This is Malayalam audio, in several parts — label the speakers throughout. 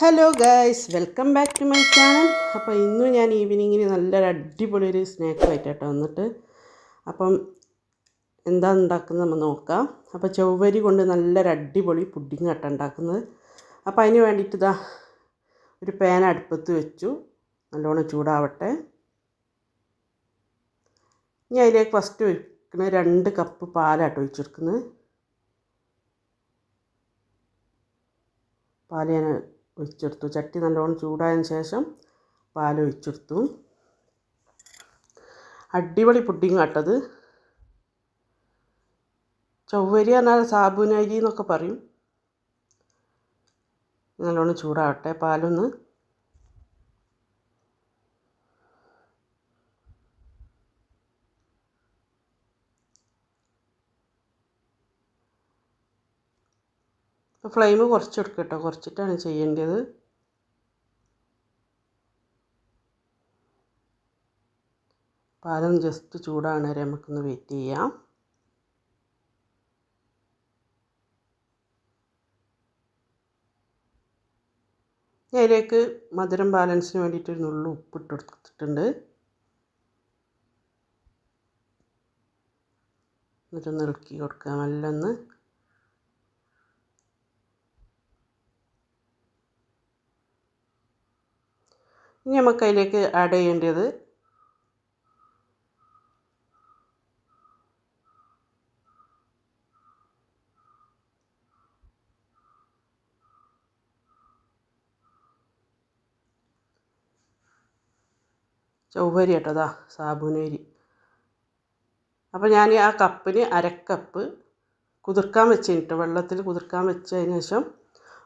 Speaker 1: Hello guys welcome back to my channel അപ്പോൾ ഇന്ന് ഞാൻ ഈവനിങ്ങിന് നല്ലൊരു അടിപൊളി ഒരു സ്നാക്കുമായിട്ടാട്ടോ വന്നിട്ട്. അപ്പം എന്താ ഉണ്ടാക്കുന്നത് നമ്മൾ നോക്കാം. അപ്പോൾ ചൊവ്വരി കൊണ്ട് നല്ലൊരു അടിപൊളി പുഡിങ് ആട്ടോ ഉണ്ടാക്കുന്നത്. അപ്പോൾ അതിന് വേണ്ടിയിട്ട് ഇതാ ഒരു പാൻ അടുപ്പത്ത് വെച്ചു. നല്ലോണം ചൂടാവട്ടെ. ഇനി അതിലേക്ക് ഫസ്റ്റ് ഒഴിക്കുന്നത് രണ്ട് കപ്പ് പാലാട്ടോ ഒഴിച്ചെടുക്കുന്നത്. പാൽ ഞാൻ ഒഴിച്ചെടുത്തു. ചട്ടി നല്ലോണം ചൂടായതിന് ശേഷം പാൽ ഒഴിച്ചെടുത്തു. അടിപൊളി പുഡിങ് ആട്ടത്. ചൊവ്വരി പറഞ്ഞാൽ സാബുനരി എന്നൊക്കെ പറയും. നല്ലോണം ചൂടാവട്ടെ പാലൊന്ന്. ഫ്ലെയിം കുറച്ചെടുക്കുക കേട്ടോ കുറച്ചിട്ടാണ് ചെയ്യേണ്ടത്. പാലം ജസ്റ്റ് ചൂടാണ്. വരെ നമുക്കൊന്ന് വെയിറ്റ് ചെയ്യാം. അതിലേക്ക് മധുരം ബാലൻസിന് വേണ്ടിയിട്ട് ഒരു നുള്ളു ഉപ്പിട്ട് കൊടുത്തിട്ടുണ്ട്. എന്നിട്ടൊന്ന് ഇളക്കി കൊടുക്കുക നല്ല ഇനി നമുക്ക് അതിലേക്ക് ആഡ് ചെയ്യേണ്ടത് ചൊവ്വരി കേട്ടതാ സാബുനേരി. അപ്പോൾ ഞാൻ ആ കപ്പിന് അരക്കപ്പ് കുതിർക്കാൻ വെച്ചിട്ട് വെള്ളത്തിൽ കുതിർക്കാൻ വെച്ചതിന് ശേഷം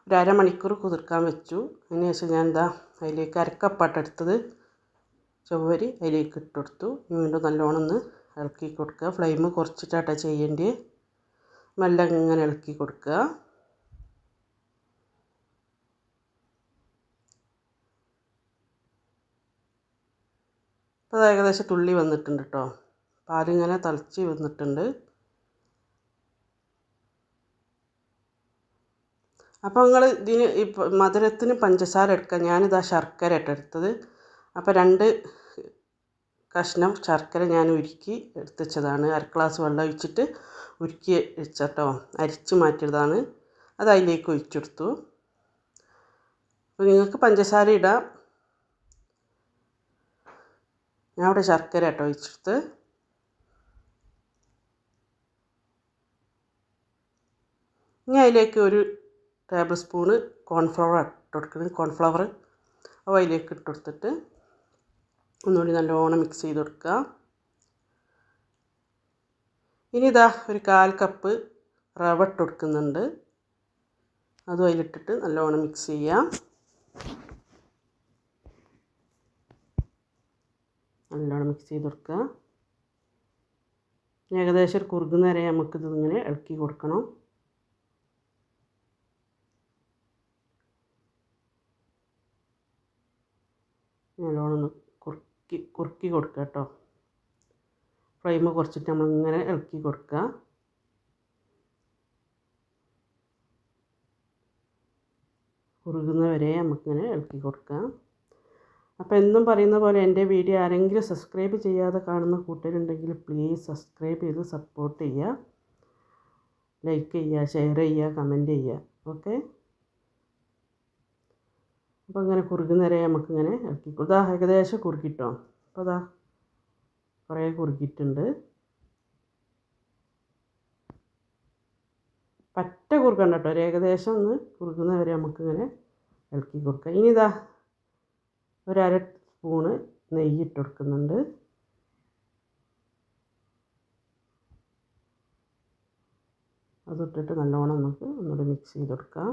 Speaker 1: ഒരു അരമണിക്കൂർ കുതിർക്കാൻ വെച്ചു. അതിന് ശേഷം ഞാൻ എന്താ അതിലേക്ക് അരക്കപ്പാട്ട് എടുത്തത് ചൊവ്വരി അതിലേക്ക് ഇട്ട് കൊടുത്തു. വീണ്ടും നല്ലോണം ഒന്ന് ഇളക്കി കൊടുക്കുക. ഫ്ലെയിം കുറച്ചിട്ടാട്ടാ ചെയ്യേണ്ടത്. മെല്ലെ ഇങ്ങനെ ഇളക്കി കൊടുക്കുക. ഇപ്പോൾ ഏകദേശം തുള്ളി വന്നിട്ടുണ്ട് കേട്ടോ. പാലിങ്ങനെ തിളച്ച് വന്നിട്ടുണ്ട്. അപ്പോൾ നിങ്ങൾ ഇതിന് ഇപ്പം മധുരത്തിന് പഞ്ചസാര എടുക്കുക ഞാനിതാ ശർക്കര ഇട്ട് എടുത്തത്. അപ്പോൾ രണ്ട് കഷ്ണം ശർക്കര ഞാൻ ഉരുക്കി എടുത്തുവെച്ചതാണ്. അര ഗ്ലാസ് വെള്ളം ഒഴിച്ചിട്ട് ഉരുക്കി വെച്ചട്ടോ. അരിച്ച് മാറ്റിയതാണ്. അത് അതിലേക്ക് ഒഴിച്ചെടുത്തു അപ്പോൾ നിങ്ങൾക്ക് പഞ്ചസാര ഇടാം. ഞാൻ അവിടെ ശർക്കര കേട്ടോ ഒഴിച്ചെടുത്ത് ഇനി അതിലേക്ക് ഒരു ടേബിൾ സ്പൂണ് കോൺഫ്ലവർ ഇട്ട് കൊടുക്കുന്നത് കോൺഫ്ലവർ അപ്പോൾ അതിലേക്ക് ഇട്ട് കൊടുത്തിട്ട് ഒന്നുകൂടി നല്ലോണം മിക്സ് ചെയ്ത് കൊടുക്കുക. ഇനി ഇതാ ഒരു കാൽ കപ്പ് റവ ഇട്ട് കൊടുക്കുന്നുണ്ട്. അതും അതിലിട്ടിട്ട് നല്ലോണം മിക്സ് ചെയ്യാം നല്ലോണം മിക്സ് ചെയ്ത് കൊടുക്കുക. ഏകദേശം ഒരു കുറുകുന്നേരം നമുക്കിതിങ്ങനെ ഇളക്കി കൊടുക്കണം. നല്ലോണം കുറുക്കി കുറുക്കി കൊടുക്കുക കേട്ടോ. ഫ്ലെയിം കുറച്ചിട്ട് നമ്മളിങ്ങനെ ഇളക്കി കൊടുക്കുക. കുറുകുന്ന വരെ നമുക്കിങ്ങനെ ഇളക്കി കൊടുക്കുക. അപ്പോൾ എന്നും പറയുന്ന പോലെ എന്റെ വീഡിയോ ആരെങ്കിലും സബ്സ്ക്രൈബ് ചെയ്യാതെ കാണുന്ന കൂട്ടരുണ്ടെങ്കിൽ പ്ലീസ് സബ്സ്ക്രൈബ് ചെയ്ത് സപ്പോർട്ട് ചെയ്യുക. ലൈക്ക് ചെയ്യുക ഷെയർ ചെയ്യുക കമന്റ് ചെയ്യുക. ഓക്കെ? അപ്പോൾ ഇങ്ങനെ നമുക്ക് നമുക്കിങ്ങനെ ഇറക്കി ഇതാ ഏകദേശം കുറുക്കിട്ടോ. അപ്പോൾ അതാ കുറേ കുറുക്കിയിട്ടുണ്ട്. പറ്റ കുറുക്കണ്ട കേട്ടോ. ഒരു ഏകദേശം ഒന്ന് കുറുക്കുന്നവരെ നമുക്കിങ്ങനെ ഇളക്കി കൊടുക്കാം. ഇനി ഇതാ ഒരു അര സ്പൂണ് നെയ്യ് ഇട്ട് കൊടുക്കുന്നുണ്ട്. അതിട്ടിട്ട് നല്ലോണം നമുക്ക് ഒന്നുകൂടി മിക്സ് ചെയ്ത് കൊടുക്കാം.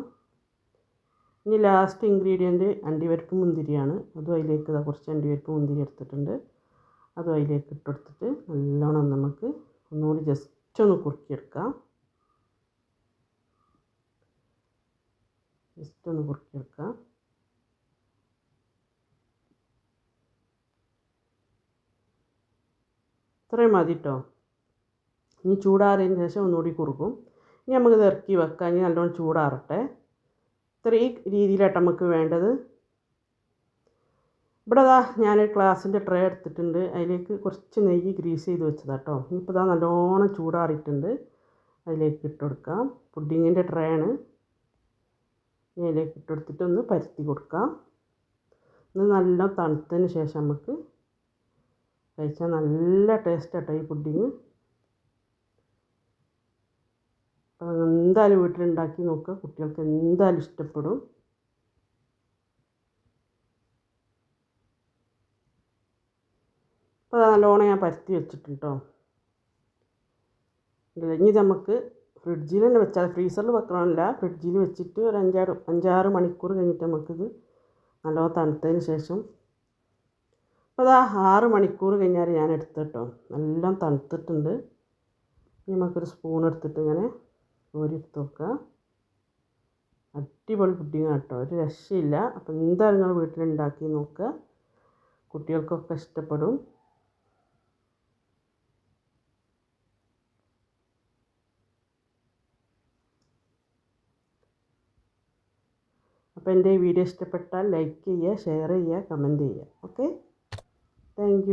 Speaker 1: ഇനി ലാസ്റ്റ് ഇൻഗ്രീഡിയന്റ് അണ്ടിപരിപ്പ് മുന്തിരിയാണ്. അതും അതിലേക്ക് കുറച്ച് അണ്ടിപരിപ്പ് മുന്തിരി എടുത്തിട്ടുണ്ട്. അതും അതിലേക്ക് ഇട്ടെടുത്തിട്ട് നല്ലോണം നമുക്ക് ഒന്നുകൂടി ജസ്റ്റ് ഒന്ന് കുറുക്കിയെടുക്കാം. ജസ്റ്റ് ഒന്ന് കുറുക്കിയെടുക്കാം. ഇത്രയും മതി കേട്ടോ ഇനി ചൂടാറിയതിന് ശേഷം ഒന്നുകൂടി കുറുക്കും. ഇനി നമുക്കിത് ഇറക്കി വെക്കാം. ഇനി നല്ലോണം ചൂടാറട്ടെ. ഇത്ര രീതിയിലായിട്ട് നമുക്ക് വേണ്ടത്. ഇവിടെ ദാ ഞാൻ ഗ്ലാസിന്റെ ട്രേ എടുത്തിട്ടുണ്ട്. അതിലേക്ക് കുറച്ച് നെയ്യ് ഗ്രീസ് ചെയ്ത് വെച്ചതാണ് കേട്ടോ ഇനിയിപ്പോൾ ഇതാ നല്ലോണം ചൂടാറിയിട്ടുണ്ട്. അതിലേക്ക് ഇട്ട് കൊടുക്കാം. പുഡിങ്ങിന്റെ ട്രേ ആണ് അതിലേക്ക് ഇട്ട് കൊടുത്തിട്ട് ഒന്ന് പരത്തി കൊടുക്കാം. ഇത് നല്ല തണുത്തതിന് ശേഷം നമുക്ക് കഴിച്ചാൽ നല്ല ടേസ്റ്റ് കേട്ടോ ഈ പുഡിങ് അപ്പോൾ എന്തായാലും വീട്ടിലുണ്ടാക്കി നോക്കുക. കുട്ടികൾക്ക് എന്തായാലും ഇഷ്ടപ്പെടും. അപ്പോൾ നല്ലോണം ഞാൻ പരത്തി വെച്ചിട്ടുണ്ട്? കേട്ടോ ഇനി നമുക്ക് ഫ്രിഡ്ജിൽ തന്നെ വെച്ചാൽ ഫ്രീസറിൽ വെക്കണമല്ല. ഫ്രിഡ്ജിൽ വെച്ചിട്ട് ഒരു അഞ്ചാറ് അഞ്ചാറ് മണിക്കൂർ കഴിഞ്ഞിട്ട് നമുക്കിത് നല്ലോണം തണുത്തതിന് ശേഷം. അപ്പോൾ അതാ ആറ് മണിക്കൂർ കഴിഞ്ഞാൽ ഞാൻ എടുത്തിട്ടോ. എല്ലാം തണുത്തിട്ടുണ്ട്. നമുക്കൊരു സ്പൂൺ എടുത്തിട്ട് ഇങ്ങനെ കോരി എടുത്ത് അടിപൊളി പുഡിങ് കേട്ടോ ഒരു രക്ഷയില്ല. അപ്പം എന്തായാലും നിങ്ങൾ വീട്ടിലുണ്ടാക്കി നോക്കുക കുട്ടികൾക്കൊക്കെ ഇഷ്ടപ്പെടും. അപ്പോൾ എന്റെ ഈ വീഡിയോ ഇഷ്ടപ്പെട്ടാൽ ലൈക്ക് ചെയ്യുക ഷെയർ ചെയ്യുക കമന്റ് ചെയ്യുക. ഓക്കെ? താങ്ക്